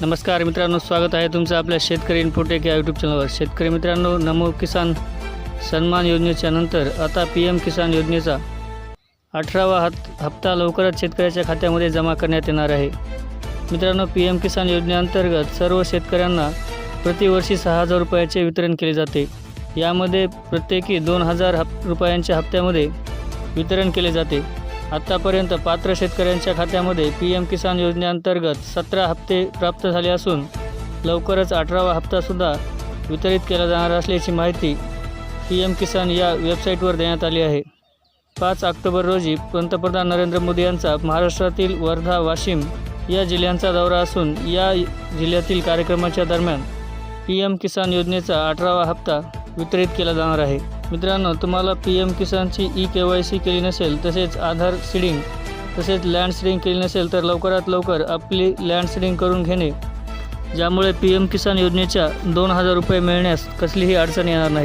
नमस्कार मित्रांनो स्वागत आहे तुमचं आपल्या शेतकरी इन्फोटेक या यूट्यूब चॅनलवर शेतकरी मित्रांनो नमो किसान सन्मान योजनेच्या नंतर आता पी एम किसान योजनेचा अठरावा हत हप्ता लवकरच शेतकऱ्याच्या खात्यामध्ये जमा करण्यात येणार आहे. मित्रांनो पी एम किसान योजनेअंतर्गत सर्व शेतकऱ्यांना प्रतिवर्षी सहा हजार रुपयाचे वितरण केले जाते. यामध्ये प्रत्येकी दोन हजार हप रुपयांच्या हप्त्यामध्ये वितरण केले जाते. आत्तापर्यंत पात्र शेतकऱ्यांच्या खात्यामध्ये पी एम किसान योजनेअंतर्गत सतरा हप्ते प्राप्त झाले असून लवकरच अठरावा हप्तासुद्धा वितरित केला जाणार असल्याची माहिती पी एम किसान या वेबसाईटवर देण्यात आली आहे. पाच ऑक्टोबर रोजी पंतप्रधान नरेंद्र मोदी यांचा महाराष्ट्रातील वर्धा वाशिम या जिल्ह्यांचा दौरा असून या जिल्ह्यातील कार्यक्रमाच्या दरम्यान पी एम किसान योजनेचा अठरावा हप्ता वितरित केला जाणार आहे. मित्रांनो तुम्हाला पी एम किसानची ई के वाय सी केली नसेल तसेच आधार सीडिंग तसेच लँड सीडिंग केली नसेल तर लवकरात लवकर आपली लँड सीडिंग करून घेणे ज्यामुळे पी एम किसान योजनेच्या दोन हजार रुपये मिळण्यास कसलीही अडचण येणार नाही.